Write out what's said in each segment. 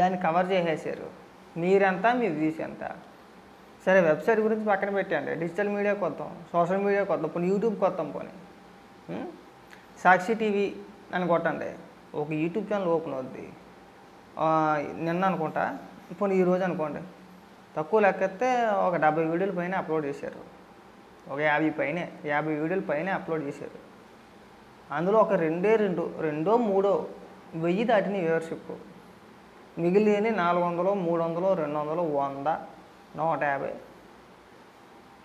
దాన్ని కవర్ చేసేసారు మీరంతా మీ వ్యూస్ ఎంత? సరే వెబ్సైట్ గురించి పక్కన పెట్టండి డిజిటల్ మీడియా కొత్తం సోషల్ మీడియా కొత్తం పోనీ యూట్యూబ్ కొత్తం పోనీ. సాక్షి టీవీ అని కొట్టండి. ఒక యూట్యూబ్ ఛానల్ ఓపెన్ అవుద్ది. నిన్న అనుకుంటా ఇప్పుడు ఈరోజు అనుకోండి. తక్కువ లెక్కెత్తే ఒక డెబ్బై వీడియోల పైన అప్లోడ్ చేశారు. ఒక యాభై పైన యాభై వీడియోల పైన అప్లోడ్ చేశారు. అందులో ఒక రెండే రెండు రెండో మూడో వెయ్యి దాటిన వ్యూవర్షిప్. మిగిలిన నాలుగు వందలు మూడు వందలు రెండు వందలు వంద నూట యాభై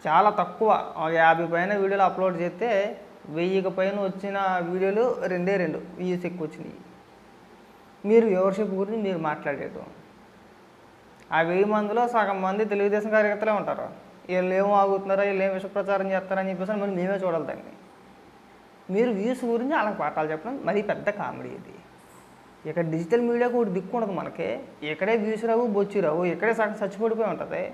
చాలా తక్కువ. యాభై పైన వీడియోలు అప్లోడ్ చేస్తే వెయ్యికి పైన వచ్చిన వీడియోలు రెండే రెండు వ్యూస్ ఎక్కువ వచ్చినాయి మీరు వ్యూవర్షిప్ గురించి మీరు మాట్లాడేటం ఆ వెయ్యి మందిలో సగం మంది తెలుగుదేశం కార్యకర్తలే ఉంటారు. వీళ్ళు ఏం ఆగుతున్నారో వీళ్ళు ఏం విషప్రచారం చేస్తారని చెప్పేసి మరి మేమే చూడాలి దాన్ని. మీరు వ్యూస్ గురించి అలా పాఠాలు చెప్పడం మరీ పెద్ద కామెడీ ఇది. ఇక్కడ డిజిటల్ మీడియాకు ఒకటి దిక్కు ఉండదు మనకి. ఇక్కడే వ్యూస్ రావు బొచ్చి రావు ఇక్కడే సగం చచ్చిపడిపోయి ఉంటుంది.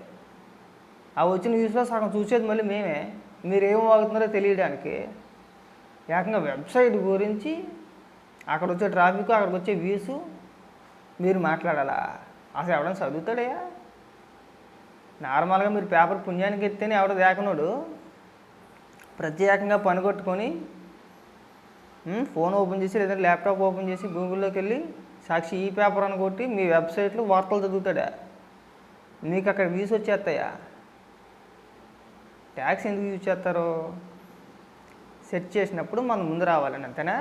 ఆ వచ్చిన వ్యూస్లో సగం చూసేది మళ్ళీ మేమే. మీరు ఏం వాగుతున్నారో తెలియడానికి. ఏకంగా వెబ్సైట్ గురించి అక్కడ వచ్చే ట్రాఫిక్ అక్కడికి వచ్చే వ్యూస్ మీరు మాట్లాడాలా? అసలు ఎవడన్నా చదువుతాడయా నార్మల్గా మీరు పేపర్ పుణ్యానికి ఎత్తేనే ఎవడో దేకనోడు. ప్రత్యేకంగా పని కొట్టుకొని ఫోన్ ఓపెన్ చేసి లేదంటే ల్యాప్టాప్ ఓపెన్ చేసి గూగుల్లోకి వెళ్ళి సాక్షి ఈ పేపర్ అని కొట్టి మీ వెబ్సైట్లో వార్తలు చదువుతాడా? మీకు అక్కడ వ్యూస్ వచ్చేస్తాయా? ట్యాక్స్ ఎందుకు యూజ్ చేస్తారు? సెర్చ్ చేసినప్పుడు మనం ముందు రావాలని అంతేనా?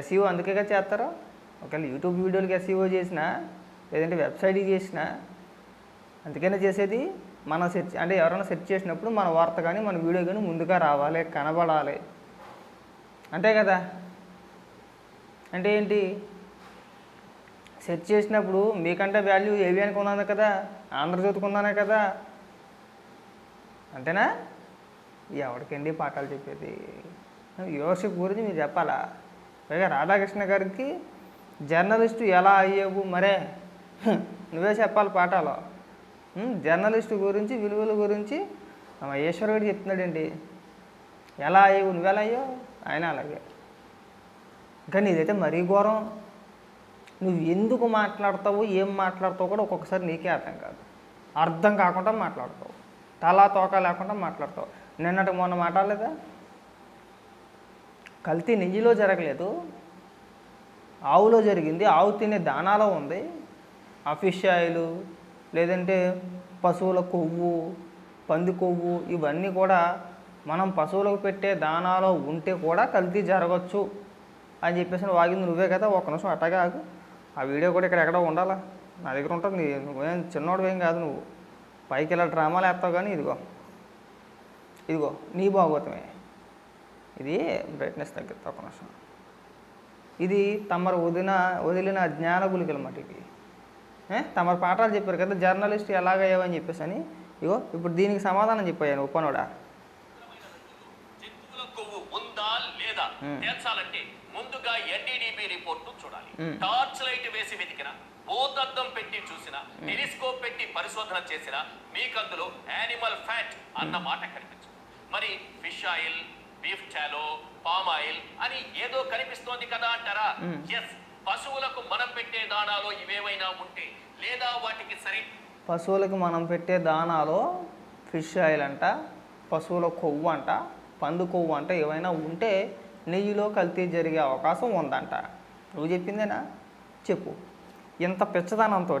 ఎస్ఈఓ అందుకేగా చేస్తారు. ఒకవేళ యూట్యూబ్ వీడియోలకి ఎస్ఈఓ చేసినా లేదంటే వెబ్సైట్ చేసినా అందుకనే చేసేది మనం సెర్చ్ అంటే ఎవరైనా సెర్చ్ చేసినప్పుడు మన వార్త కానీ మన వీడియో కానీ ముందుగా రావాలి కనబడాలి. అంతే కదా? అంటే ఏంటి? సెర్చ్ చేసినప్పుడు మీకంటే వాల్యూ ఏవి అనుకున్నాను కదా ఆంధ్రజ్యోతికి ఉన్నానే కదా. అంతేనా? ఎవరికండి పాఠాలు చెప్పేది? యోర్షిప్ గురించి మీరు చెప్పాలా? పైగా రాధాకృష్ణ గారికి జర్నలిస్టు ఎలా అయ్యావు మరే? నువ్వే చెప్పాలి పాఠాలు. జర్నలిస్టు గురించి విలువల గురించి. ఆ మహేశ్వరుడు చెప్తున్నాడండి. ఎలా అయ్యావు? నువ్వెలా అయ్యావు? ఆయన అలాగే. కానీ ఇదైతే మరీ ఘోరం. నువ్వు ఎందుకు మాట్లాడతావు ఏం మాట్లాడతావు కూడా ఒక్కొక్కసారి నీకే అర్థం కాదు. అర్థం కాకుండా మాట్లాడతావు. తలా తోక లేకుండా మాట్లాడతావు. నిన్నటి మొన్న మాట్లాడలేదా? కల్తీ నెయ్యిలో జరగలేదు. ఆవులో జరిగింది. ఆవు తినే దానాలో ఉంది. ఆఫీషాయిలు లేదంటే పశువుల కొవ్వు పంది కొవ్వు ఇవన్నీ కూడా మనం పశువులకు పెట్టే దానాలో ఉంటే కూడా కల్తీ జరగచ్చు అని చెప్పేసి వాగింది నువ్వే కదా ఒక్క నిమిషం అట్టగా ఆగు. ఆ వీడియో కూడా ఇక్కడ ఎక్కడో ఉండాలా? నా దగ్గర ఉంటుంది. నీ నువ్వేం చిన్నోడు ఏం కాదు నువ్వు. పైకి ఇలా డ్రామాలు వేస్తావు కానీ ఇదిగో. ఇదిగో నీ భాగవతమే ఇది బ్రైట్నెస్ తగ్గితే ఒక నిమిషం. ఇది తమరు వదిన వదిలిన జ్ఞాన గులికలు మాట తమరు పాఠాలు చెప్పారు కదా జర్నలిస్ట్ ఎలాగయ్యావని చెప్పేసి అని. ఇగో ఇప్పుడు దీనికి సమాధానం చెప్పాను ఉపనోడా జంతువుల కొవ్వు ఉందా లేదా మ్మ్. తేల్చాలంటే ముందుగా ఎన్డీడీబీ రిపోర్ట్ చూడాలి. మ్మ్. టార్చ్ లైట్ వేసి వెతికిన భూతద్దం పెట్టి చూసిన టెలిస్కోప్ పెట్టి పరిశోధన చేసిన మీకు అందులో యానిమల్ ఫ్యాట్ అన్న మాట కనిపించదు. మరి fish oil beef tallow palm oil అని ఏదో కనిపిస్తోంది కదా అంటారా. ఎస్ పశువులకు మనం పెట్టే దానాలో ఇవేవైనా ఉంటే లేదా వాటికి సరి పశువులకు మనం పెట్టే దానాలో ఫిష్ ఆయిల్ అంట పశువుల కొవ్వు అంట పందు కొవ్వు అంట ఏవైనా ఉంటే నెయ్యిలో కల్తీ జరిగే అవకాశం ఉందంట. నువ్వు చెప్పిందేనా? చెప్పు. ఇంత పిచ్చదనంతో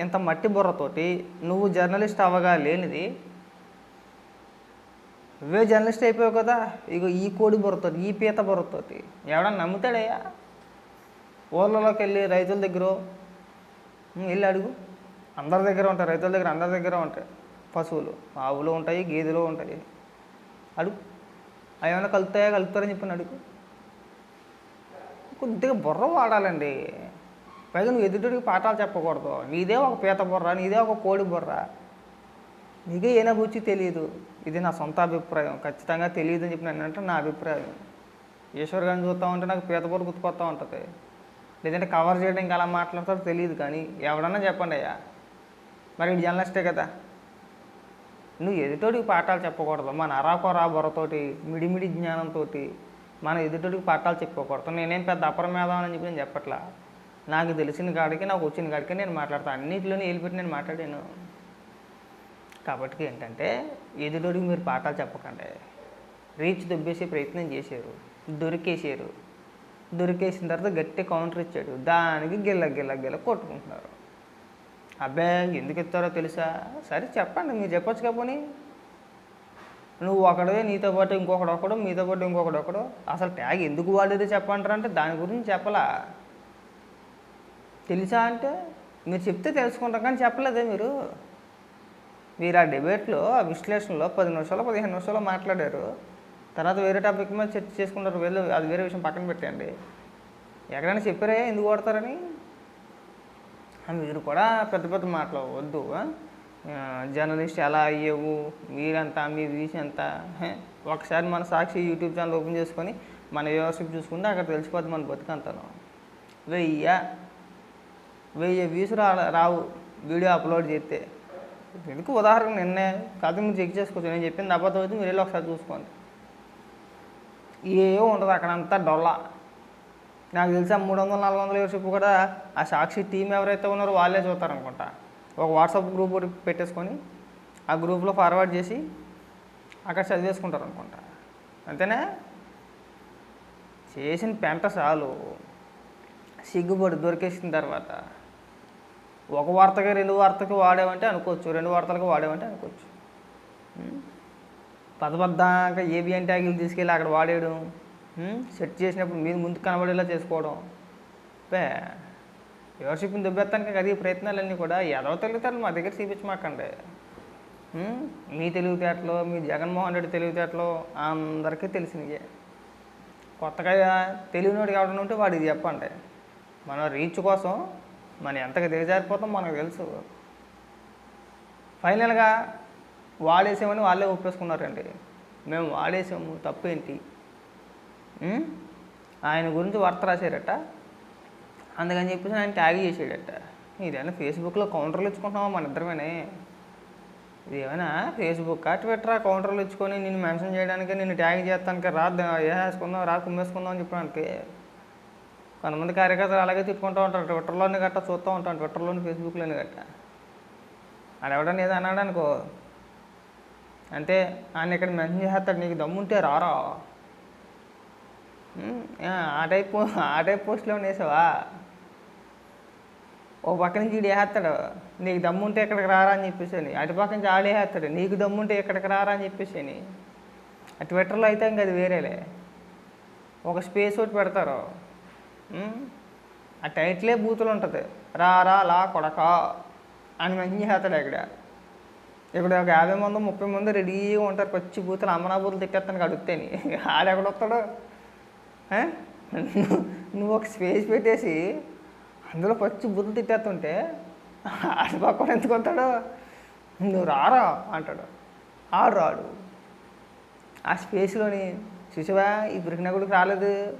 ఇంత మట్టి బుర్రతోటి నువ్వు జర్నలిస్ట్ అవగా లేనిది నువ్వే జర్నలిస్ట్ అయిపోయావు కదా. ఇగో ఈ కోడి బుర్రతోటి ఈ పీత బుర్రతోటి. ఎవడన్నా నమ్ముతాడయ్యా? ఊర్లలోకి వెళ్ళి రైతుల దగ్గర వెళ్ళి అడుగు. అందరి దగ్గర ఉంటాయి రైతుల దగ్గర అందరి దగ్గర ఉంటాయి పశువులు. ఆవులు ఉంటాయి గేదెలు ఉంటాయి. అడుగు. అవి ఏమైనా కలుపుతాయా? కలుపుతారని చెప్పి అడుగు. కొద్దిగా బుర్ర వాడాలండి. పైగా నువ్వు ఎదుటికి పాఠాలు చెప్పకూడదు. నీదే ఒక పీత బుర్ర నీదే ఒక కోడి బుర్ర. నీకే ఏనా గురించి తెలియదు ఇది నా సొంత అభిప్రాయం. ఖచ్చితంగా తెలియదు అని చెప్పి నన్ను అంటే నా అభిప్రాయం. ఈశ్వర్ గారిని చూస్తూ ఉంటే నాకు పీత బుర్ర గుర్తుకొస్తూ ఉంటుంది. లేదంటే కవర్ చేయడానికి అలా మాట్లాడతారో తెలియదు కానీ ఎవడన్నా చెప్పండి అయ్యా. మరి ఇది జర్నలిస్టే కదా? నువ్వు ఎదుటోడికి పాఠాలు చెప్పకూడదు. మన అరాకొరా బొరతోటి మిడిమిడి జ్ఞానంతో మన ఎదుటోడికి పాఠాలు చెప్పకూడదు. నేనేం పెద్ద అపరమేధం అని చెప్పి నేను చెప్పట్లా. నాకు తెలిసిన కాడికి నాకు వచ్చిన కాడికి నేను మాట్లాడతాను అన్నింటిలోనే వెళ్ళిపెట్టి నేను మాట్లాడాను. కాబట్టి ఏంటంటే ఎదుటోడికి మీరు పాఠాలు చెప్పకండి. రీచ్ దొబ్బేసే ప్రయత్నం చేశారు. దొరికేసారు దొరికేసిన తర్వాత గట్టి కౌంటర్ ఇచ్చాడు. దానికి గిల్ల గిల్ల గిల్ల కొట్టుకుంటున్నారు. అబ్బాయి ఎందుకు ఇస్తారో తెలుసా? సరే చెప్పండి మీరు చెప్పొచ్చుకపోని నువ్వు ఒకడే నీతో పాటు ఇంకొకడు ఒకడు మీతో పాటు ఇంకొకడు ఒకడు. అసలు ట్యాగ్ ఎందుకు వాడేది చెప్పంటారంటే దాని గురించి చెప్పలా. తెలుసా అంటే మీరు చెప్తే తెలుసుకుంటాం కానీ చెప్పలేదే మీరు. మీరు ఆ డిబేట్లో ఆ విశ్లేషణలో పది నిమిషాలు పదిహేను నిమిషాలు మాట్లాడారు. తర్వాత వేరే టాపిక్ మీద చర్చ చేసుకుంటారు. వెళ్ళి అది వేరే విషయం పక్కన పెట్టండి ఎక్కడైనా చెప్పారే ఎందుకు వాడతారని? మీరు కూడా పెద్ద పెద్ద మాటలు వద్దు జర్నలిస్ట్ ఎలా అయ్యేవు? మీరంతా? మీ వీసి ఎంత? ఒకసారి మన సాక్షి యూట్యూబ్ ఛానల్ ఓపెన్ చేసుకొని మన వ్యూవర్షిప్ చూసుకుంటే అక్కడ తెలిసిపోద్ది మన బతుకంతను. వెయ్య? వెయ్యి వ్యూస్ రా రావు వీడియో అప్లోడ్ చేస్తే. ఎందుకు ఉదాహరణ నిన్నే కాదు మీరు చెక్ చేసుకోవచ్చు. నేను చెప్పింది అబద్ధం అయితే మీరు వెళ్ళి ఒకసారి చూసుకోండి. ఏ ఉండదు అక్కడంతా డొల్లా. నాకు తెలిసి ఆ మూడు వందల నాలుగు వందల వ్యూవర్షిప్ కూడా ఆ సాక్షి టీం ఎవరైతే ఉన్నారో వాళ్ళే చూస్తారనుకుంటా. ఒక వాట్సాప్ గ్రూప్ ఒకటి పెట్టేసుకొని ఆ గ్రూప్లో ఫార్వర్డ్ చేసి అక్కడ చదివేసుకుంటారు అనుకుంటా అంతేనా? చేసిన పెంట చాలు. సిగ్గుపడి దొరికేసిన తర్వాత ఒక వార్తకి రెండు వార్తకి వాడేవంటే అనుకోవచ్చు రెండు వార్తలకు వాడేవంటే అనుకోవచ్చు. ఉం? పద పద్దాక ట్యాగులు తీసుకెళ్ళి అక్కడ వాడేయడం. సెట్ చేసినప్పుడు మీరు ముందు కనబడేలా చేసుకోవడం. పే వ్యూవర్షిప్ని దుబ్బెత్తానికి అది ప్రయత్నాలన్నీ కూడా ఎదవ తెలివితేటలు మా దగ్గర చూపించమాకండి మీ తెలివితేటలు మీ జగన్మోహన్ రెడ్డి తెలివితేటలు అందరికీ తెలిసినవి కొత్తగా తెలియనోడు ఎవడన్నా ఉంటే వాడికి చెప్పండి. మన రీచ్ కోసం మనం ఎంతగా దిగజారిపోతాం మనకు తెలుసు. ఫైనల్గా వాడేసామని వాళ్ళే ఒప్పేసుకున్నారండి. మేము వాడేసాము తప్పేంటి? ఆయన గురించి వార్త రాశారట. అందుకని చెప్పేసి ఆయన ట్యాగ్ చేసాడట ఇదేమైనా ఫేస్బుక్లో కౌంటర్లు ఇచ్చుకుంటున్నావా మన ఇద్దరమేనే? ఇది ఏమైనా ఫేస్బుక్ ట్విట్టరా కౌంటర్లు ఇచ్చుకొని నేను మెన్షన్ చేయడానికి నేను ట్యాగ్ చేస్తానికి రా ఏ వేసుకుందాం రా కుమ్మేసుకుందాం అని చెప్పడానికి కొంతమంది కార్యకర్తలు అలాగే తిట్టుకుంటూ ఉంటారు. ట్విట్టర్లోని గట్ట చూస్తూ ఉంటాను ట్విట్టర్లోని ఫేస్బుక్లోని గట్ట. అడవడం ఏదో అన్నాడు అనుకో అంటే ఆయన ఇక్కడ మెన్షన్ చేస్తాడు నీకు దమ్ముంటే రారా. ఆ, టైప్ ఆ టైప్ పోస్ట్లో వేసావా ఓ పక్క నుంచి ఈడు వేస్తాడు నీకు దమ్ముంటే ఇక్కడికి రారా అని చెప్పేసి అటు పక్క నుంచి ఆడే వేస్తాడు నీకు దమ్ముంటే ఇక్కడికి రారా అని చెప్పేసి అని ఆ ట్విట్టర్లో అయితే ఇంకా అది వేరేలే. ఒక స్పేస్ ఒకటి పెడతారు. ఆ టైటిలే బూతులు ఉంటుంది. రా రా లా కొడక అని మంచి చేస్తాడు ఇక్కడ. ఇక్కడ ఒక యాభై మంది ముప్పై మంది రెడీగా ఉంటారు పచ్చి బూతులు అమ్మనా బూతులు తిట్టేస్తానికి అడుగుతాని ఆడెక్కడొస్తాడు? నువ్వు ఒక స్పేస్ పెట్టేసి అందులో పచ్చి బుద్ధి తిట్టేస్తుంటే ఆడి పక్కన ఎందుకు వస్తాడో? నువ్వు రారా అంటాడు. ఆడు రాడు. ఆ స్పేస్లోని చూసావా? ఈ బ్రికినగుడికి రాలేదు.